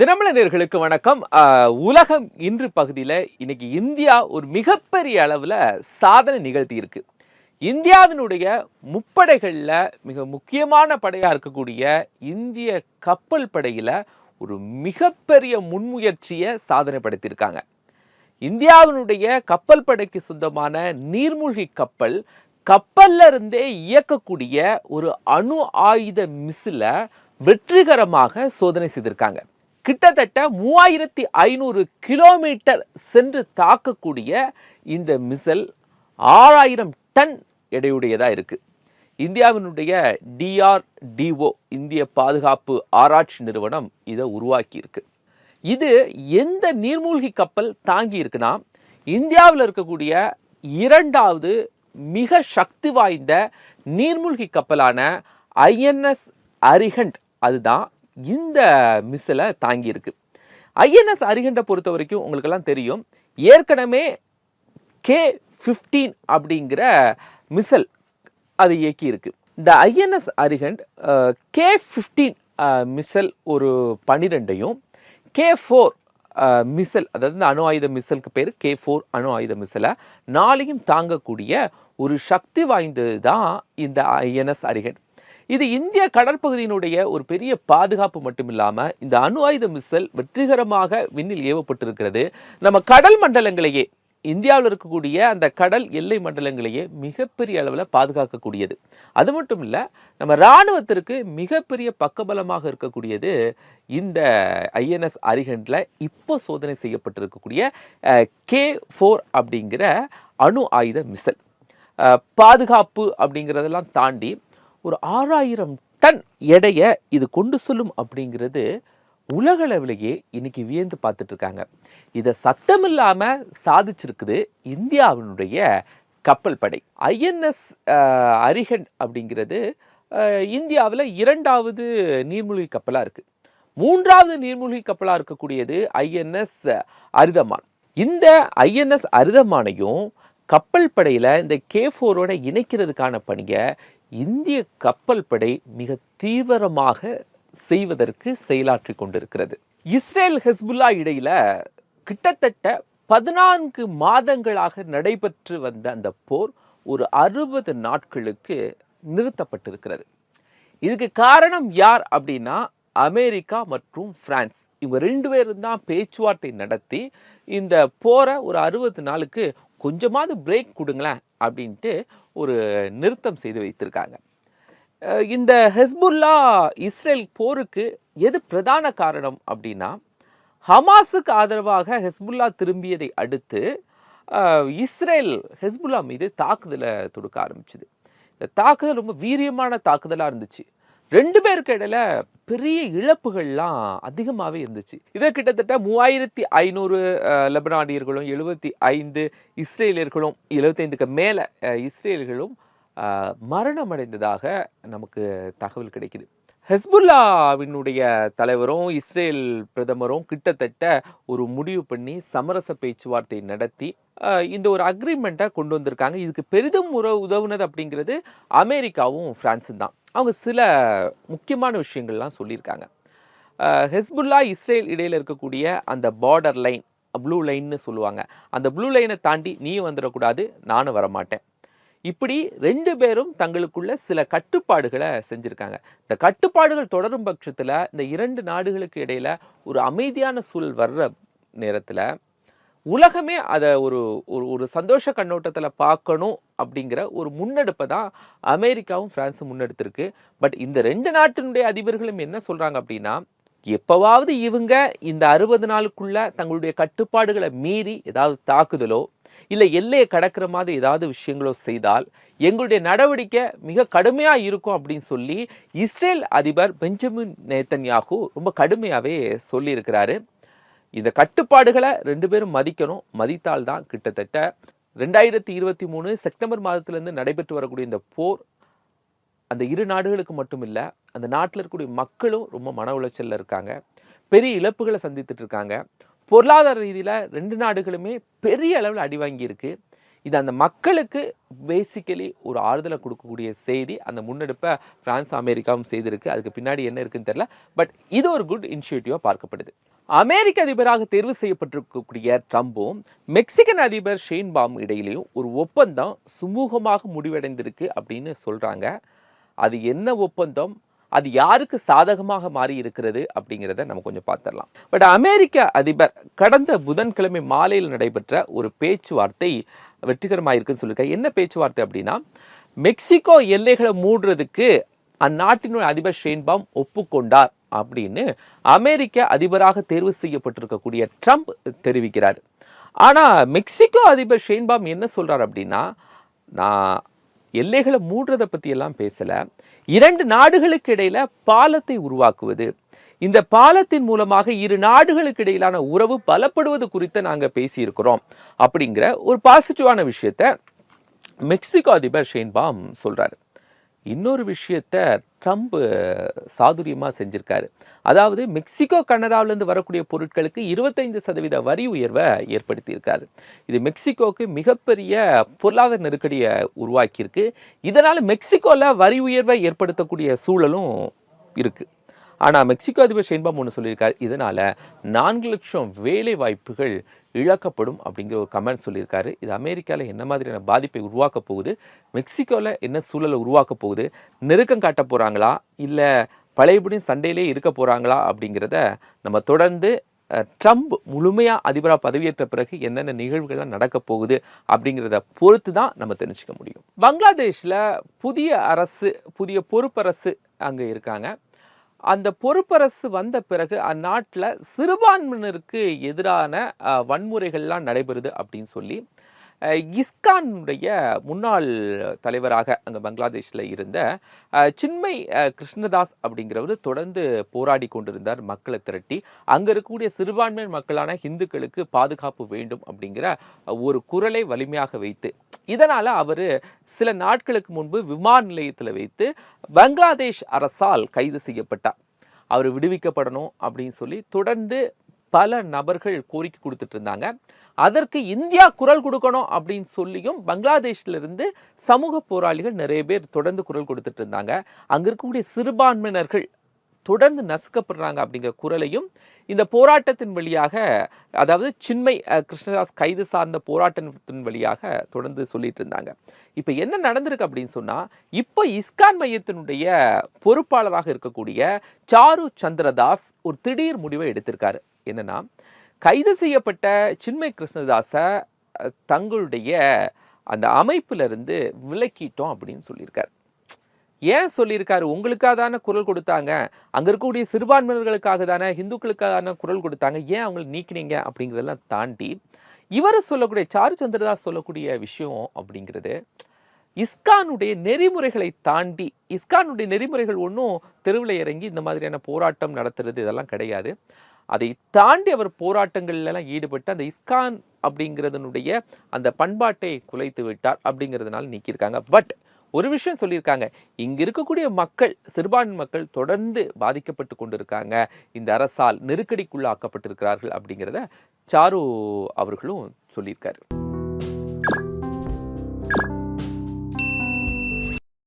தினமலர்களுக்கு வணக்கம். உலகம் இன்று பகுதியில் இன்னைக்கு இந்தியா ஒரு மிகப்பெரிய அளவில் சாதனை நிகழ்த்தி இருக்கு. இந்தியாவினுடைய முப்படைகளில் மிக முக்கியமான படையாக இருக்கக்கூடிய இந்திய கப்பல் படையில் ஒரு மிகப்பெரிய முன்முயற்சியை சாதனை படுத்தியிருக்காங்க இந்தியாவினுடைய கப்பல் படைக்கு சொந்தமான நீர்மூழ்கி கப்பல் கப்பல்ல இருந்தே இயக்கக்கூடிய ஒரு அணு ஆயுத மிசில வெற்றிகரமாக சோதனை செய்திருக்காங்க. கிட்டத்தட்ட மூவாயிரத்தி ஐநூறு கிலோமீட்டர் சென்று தாக்கக்கூடிய இந்த மிசல் ஆறாயிரம் டன் எடையுடையதாக இருக்குது இந்தியாவினுடைய டிஆர்டிஓ இந்திய பாதுகாப்பு ஆராய்ச்சி நிறுவனம் இதை உருவாக்கியிருக்கு. இது எந்த நீர்மூழ்கி கப்பல் தாங்கி இருக்குன்னா இந்தியாவில் இருக்கக்கூடிய இரண்டாவது மிக சக்தி வாய்ந்த நீர்மூழ்கி கப்பலான ஐஎன்எஸ் அரிஹண்ட் அதுதான் இந்த மிஸ்ஸில் தாங்கியிருக்கு. ஐஎன்எஸ் அரிகண்டை பொறுத்த வரைக்கும் உங்களுக்கெல்லாம் தெரியும் ஏற்கனவே கே ஃபிஃப்டீன் அப்படிங்கிற மிசல் அது இயக்கியிருக்கு. இந்த INS Arihant K fifteen missile ஒரு பன்னிரெண்டையும் கே ஃபோர் மிசல் அதாவது இந்த அணு ஆயுத மிசலுக்கு பேர் கே ஃபோர் அணு ஆயுத மிசலை நாளையும் தாங்கக்கூடிய ஒரு சக்தி வாய்ந்தது தான் இந்த ஐஎன்எஸ் அரிகண்ட் இது இந்திய கடற்பகுதியினுடைய ஒரு பெரிய பாதுகாப்பு மட்டும் இல்லாமல் இந்த அணு ஆயுத மிசல் வெற்றிகரமாக விண்ணில் ஏவப்பட்டிருக்கிறது. நம்ம கடல் மண்டலங்களையே இந்தியாவில் இருக்கக்கூடிய அந்த கடல் எல்லை மண்டலங்களையே மிகப்பெரிய அளவில் பாதுகாக்கக்கூடியது. அது மட்டும் இல்லை நம்ம இராணுவத்திற்கு மிகப்பெரிய பக்கபலமாக இருக்கக்கூடியது இந்த ஐஎன்எஸ் அரிகண்டில் இப்போ சோதனை செய்யப்பட்டிருக்கக்கூடிய கே ஃபோர் அப்படிங்கிற அணு ஆயுத மிசல் பாதுகாப்பு அப்படிங்கிறதெல்லாம் தாண்டி ஒரு ஆறாயிரம் டன் எடையை இது கொண்டு செல்லும் அப்படிங்கிறது உலகளவிலேயே இன்னைக்கு வியந்து பார்த்துட்டு இருக்காங்க இதை சத்தமில்லாமல் சாதிச்சிருக்குது இந்தியாவினுடைய கப்பல் படை ஐஎன்எஸ் அரிஹண்ட் அப்படிங்கிறது இந்தியாவில் இரண்டாவது நீர்மூழ்கி கப்பலாக இருக்குது மூன்றாவது நீர்மூழ்கி கப்பலாக இருக்கக்கூடியது ஐஎன்எஸ் அரிதமான். இந்த ஐஎன்எஸ் அரிதமானையும் கப்பல் படையில் இந்த கே ஃபோரோட இணைக்கிறதுக்கான பணியை இந்திய கப்பல் படை மிக தீவிரமாக செய்வதற்கு செயலாற்றி கொண்டிருக்கிறது. இஸ்ரேல் ஹெஸ்புல்லா இடையில கிட்டத்தட்ட பதினான்கு மாதங்களாக நடைபெற்று வந்த அந்த போர் ஒரு அறுபது நாட்களுக்கு நிறுத்தப்பட்டிருக்கிறது. இதுக்கு காரணம் யார் அப்படின்னா அமெரிக்கா மற்றும் பிரான்ஸ். இவங்க ரெண்டு பேரும் தான் பேச்சுவார்த்தை நடத்தி இந்த போரை ஒரு அறுபது நாளுக்கு கொஞ்சமாவது பிரேக் கொடுங்களேன் அப்படின்ட்டு ஒரு நிறுத்தம் செய்து வைத்திருக்காங்க. இந்த ஹெஸ்புல்லா இஸ்ரேல் போருக்கு எது பிரதான காரணம் அப்படின்னா ஹமாஸுக்கு ஆதரவாக ஹெஸ்புல்லா திரும்பியதை அடுத்து இஸ்ரேல் ஹெஸ்புல்லா மீது தாக்குதலை தொடுக்க ஆரம்பிச்சுது. இந்த தாக்குதல் ரொம்ப வீரியமான தாக்குதலாக இருந்துச்சு. ரெண்டு பேருக்கு இடையில பெரிய இழப்புகள்லாம் அதிகமாகவே இருந்துச்சு. இதில் கிட்டத்தட்ட மூவாயிரத்தி ஐநூறு லெபனானியர்களும் எழுபத்தி ஐந்து இஸ்ரேலியர்களும் எழுபத்தைந்துக்கு மேலே இஸ்ரேலியர்களும் மரணமடைந்ததாக நமக்கு தகவல் கிடைக்குது. ஹெஸ்புல்லாவினுடைய தலைவரும் இஸ்ரேல் பிரதமரும் கிட்டத்தட்ட ஒரு முடிவு பண்ணி சமரச பேச்சுவார்த்தை நடத்தி இந்த ஒரு அக்ரிமெண்ட்டை கொண்டு வந்திருக்காங்க. இதுக்கு பெரிதும் உற உதவுனது அப்படிங்கிறது அமெரிக்காவும் ஃப்ரான்ஸும் தான். அவங்க சில முக்கியமான விஷயங்கள்லாம் சொல்லியிருக்காங்க. ஹெஸ்புல்லா இஸ்ரேல் இடையில் இருக்கக்கூடிய அந்த பார்டர் லைன் ப்ளூ லைன்னு சொல்லுவாங்க. அந்த ப்ளூ லைனை தாண்டி நீயும் வந்துடக்கூடாது நானும் வரமாட்டேன். இப்படி ரெண்டு பேரும் தங்களுக்குள்ள சில கட்டுப்பாடுகளை செஞ்சுருக்காங்க. இந்த கட்டுப்பாடுகள் தொடரும் பட்சத்தில் இந்த இரண்டு நாடுகளுக்கு இடையில் ஒரு அமைதியான சூழல் வர்ற நேரத்தில் உலகமே அதை ஒரு ஒரு ஒரு சந்தோஷ கண்ணோட்டத்தில் பார்க்கணும் அப்படிங்கிற ஒரு முன்னெடுப்பை தான் அமெரிக்காவும் ஃப்ரான்ஸும் முன்னெடுத்திருக்கு. பட் இந்த ரெண்டு நாட்டினுடைய அதிபர்களும் என்ன சொல்கிறாங்க அப்படின்னா எப்போவாவது இவங்க இந்த அறுபது நாளுக்குள்ள தங்களுடைய கட்டுப்பாடுகளை மீறி ஏதாவது தாக்குதலோ இல்லை எல்லையை கடக்கிற மாதிரி ஏதாவது விஷயங்களோ செய்தால் எங்களுடைய நடவடிக்கை மிக கடுமையாக இருக்கும் அப்படின்னு சொல்லி இஸ்ரேல் அதிபர் பெஞ்சமின் நேத்தன்யாகு ரொம்ப கடுமையாகவே சொல்லியிருக்கிறாரு. இந்த கட்டுப்பாடுகளை ரெண்டு பேரும் மதிக்கணும். மதித்தால் தான் கிட்டத்தட்ட ரெண்டாயிரத்தி இருபத்தி மூணு செப்டம்பர் மாதத்திலேருந்து நடைபெற்று வரக்கூடிய இந்த போர் அந்த இரு நாடுகளுக்கு மட்டும் இல்லை அந்த நாட்டில் இருக்கக்கூடிய மக்களும் ரொம்ப மன உளைச்சலில் இருக்காங்க. பெரிய இழப்புகளை சந்தித்துட்டு இருக்காங்க. பொருளாதார ரீதியில் ரெண்டு நாடுகளுமே பெரிய அளவில் அடி வாங்கியிருக்கு. இது அந்த மக்களுக்கு பேசிக்கலி ஒரு ஆறுதலை கொடுக்கக்கூடிய செய்தி. அந்த முன்னெடுப்பை பிரான்ஸ் அமெரிக்காவும் செய்திருக்கு. அதுக்கு பின்னாடி என்ன இருக்குன்னு தெரில பட் இது ஒரு குட் இனிஷியேட்டிவாக பார்க்கப்படுது. அமெரிக்க அதிபராக தேர்வு செய்யப்பட்டிருக்கக்கூடிய ட்ரம்பும் மெக்சிகன் அதிபர் ஷெயின்பாம் இடையிலேயும் ஒரு ஒப்பந்தம் சுமூகமாக முடிவடைந்திருக்கு அப்படின்னு சொல்கிறாங்க அது என்ன ஒப்பந்தம்? அது யாருக்கு சாதகமாக மாறி இருக்கிறது அப்படிங்கிறத நம்ம கொஞ்சம் பார்த்துடலாம். பட் அமெரிக்க அதிபர் கடந்த புதன்கிழமை மாலையில் நடைபெற்ற ஒரு பேச்சுவார்த்தை வெற்றிகரமாக இருக்குன்னு சொல்லியிருக்காரு. என்ன பேச்சுவார்த்தை அப்படின்னா மெக்சிகோ எல்லைகளை மூடுறதுக்கு அந்நாட்டினுடைய அதிபர் ஷெயின்பாம் ஒப்புக்கொண்டார். அப்படின்னு அமெரிக்க அதிபராக தேர்வு செய்யப்பட்டிருக்கக்கூடிய ட்ரம்ப் தெரிவிக்கிறார். ஆனால் மெக்சிகோ அதிபர் ஷேன்பாம் என்ன சொல்கிறார் அப்படின்னா நான் எல்லைகளை மூடுறதை பற்றியெல்லாம் பேசலை. இரண்டு நாடுகளுக்கு இடையில பாலத்தை உருவாக்குவது இந்த பாலத்தின் மூலமாக இரு நாடுகளுக்கு இடையிலான உறவு பலப்படுவது குறித்து நாங்கள் பேசியிருக்கிறோம் அப்படிங்கிற ஒரு பாசிட்டிவான விஷயத்த மெக்சிகோ அதிபர் ஷேன்பாம் சொல்கிறாரு இன்னொரு விஷயத்த ட்ரம்ப் சாதுரியமாக செஞ்சிருக்காரு. அதாவது மெக்சிகோ கனடாவிலேருந்து வரக்கூடிய பொருட்களுக்கு இருபத்தைந்து சதவீத வரி உயர்வை ஏற்படுத்தியிருக்காரு. இது மெக்சிகோவுக்கு மிகப்பெரிய பொருளாதார நெருக்கடியை உருவாக்கியிருக்கு. இதனால் மெக்சிகோவில் வரி உயர்வை ஏற்படுத்தக்கூடிய சூழலும் இருக்குது ஆனால் மெக்சிகோ அதிபர் ஷெயின்பாம் ஒன்று சொல்லியிருக்காரு. இதனால் நான்கு லட்சம் வேலை வாய்ப்புகள் இழக்கப்படும் அப்படிங்கிற ஒரு கமெண்ட் சொல்லியிருக்காரு. இது அமெரிக்காவில் என்ன மாதிரியான பாதிப்பை உருவாக்க போகுது? மெக்சிகோவில் என்ன சூழலை உருவாக்க போகுது? நெருக்கம் காட்ட போகிறாங்களா இல்லை பழையபடியும் சண்டையிலே இருக்க போகிறாங்களா அப்படிங்கிறத நம்ம தொடர்ந்து ட்ரம்ப் முழுமையாக அதிபராக பதவியேற்ற பிறகு என்னென்ன நிகழ்வுகள்லாம் நடக்க போகுது அப்படிங்கிறத பொறுத்து தான் நம்ம தெரிஞ்சுக்க முடியும். பங்களாதேஷில் புதிய அரசு புதிய பொறுப்பரசு அங்கே இருக்காங்க. அந்த பொறுப்பரசு வந்த பிறகு அந்நாட்டில் சிறுபான்மையினருக்கு எதிரான வன்முறைகள்லாம் நடைபெறுது அப்படின்னு சொல்லி இஸ்கானுடைய முன்னாள் தலைவராக அங்கே பங்களாதேஷில் இருந்த சின்மை கிருஷ்ணதாஸ் அப்படிங்கிறவர் தொடர்ந்து போராடி கொண்டிருந்தார் மக்களை திரட்டி. அங்கே இருக்கக்கூடிய சிறுபான்மை மக்களான இந்துக்களுக்கு பாதுகாப்பு வேண்டும் அப்படிங்கிற ஒரு குரலை வலிமையாக வைத்து இதனால் அவர் சில நாட்களுக்கு முன்பு விமான நிலையத்தில் வைத்து பங்களாதேஷ் அரசால் கைது செய்யப்பட்டார். அவர் விடுவிக்கப்படணும் அப்படின்னு சொல்லி தொடர்ந்து பல நபர்கள் கோரிக்கை கொடுத்துட்டு இருந்தாங்க அதற்கு இந்தியா குரல் கொடுக்கணும் அப்படின்னு சொல்லியும் பங்களாதேஷிலிருந்து சமூக போராளிகள் நிறைய பேர் தொடர்ந்து குரல் கொடுத்துட்டு இருந்தாங்க அங்கே இருக்கக்கூடிய சிறுபான்மையினர்கள் தொடர்ந்து நசுக்கப்படுறாங்க அப்படிங்கிற குரலையும் இந்த போராட்டத்தின் வழியாக அதாவது சின்மை கிருஷ்ணதாஸ் கைது சார்ந்த போராட்டத்தின் வழியாக தொடர்ந்து சொல்லிட்டு இருந்தாங்க இப்போ என்ன நடந்திருக்கு அப்படின்னு சொன்னால் இப்போ இஸ்கான் மையத்தினுடைய பொறுப்பாளராக இருக்கக்கூடிய சாரு சந்திரதாஸ் ஒரு திடீர் முடிவை எடுத்திருக்காரு. என்னென்னா கைது செய்யப்பட்ட சின்மை கிருஷ்ணதாஸை தங்களுடைய அந்த அமைப்பிலிருந்து விலக்கிட்டோம் அப்படின்னு சொல்லியிருக்கார். ஏன் சொல்லியிருக்காரு? உங்களுக்காக தானே குரல் கொடுத்தாங்க. அங்கே இருக்கக்கூடிய சிறுபான்மையினர்களுக்காக தானே இந்துக்களுக்காக தானே குரல் கொடுத்தாங்க. ஏன் அவங்களை நீக்கினீங்க அப்படிங்கிறதெல்லாம் தாண்டி இவர் சொல்லக்கூடிய சாரு சந்திரதாஸ் சொல்லக்கூடிய விஷயம் அப்படிங்கிறது இஸ்கானுடைய நெறிமுறைகளை தாண்டி இஸ்கானுடைய நெறிமுறைகள் ஒன்றும் தெருவில் இறங்கி இந்த மாதிரியான போராட்டம் நடத்துறது இதெல்லாம் கிடையாது. அதை தாண்டி அவர் போராட்டங்கள்லாம் ஈடுபட்டு அந்த இஸ்கான் அப்படிங்கிறதனுடைய அந்த பண்பாட்டை குலைத்து விட்டார் அப்படிங்கிறதுனால நீக்கியிருக்காங்க. பட் ஒரு விஷயம் சொல்லியிருக்காங்க. இங்க இருக்கக்கூடிய மக்கள் சிறுபான்மை மக்கள் தொடர்ந்து பாதிக்கப்பட்டு கொண்டிருக்காங்க. இந்த அரசால் நெருக்கடிக்குள்ளாக்கப்பட்டிருக்கிறார்கள் அப்படிங்கிறத சாரு அவர்களும் சொல்லியிருக்காரு.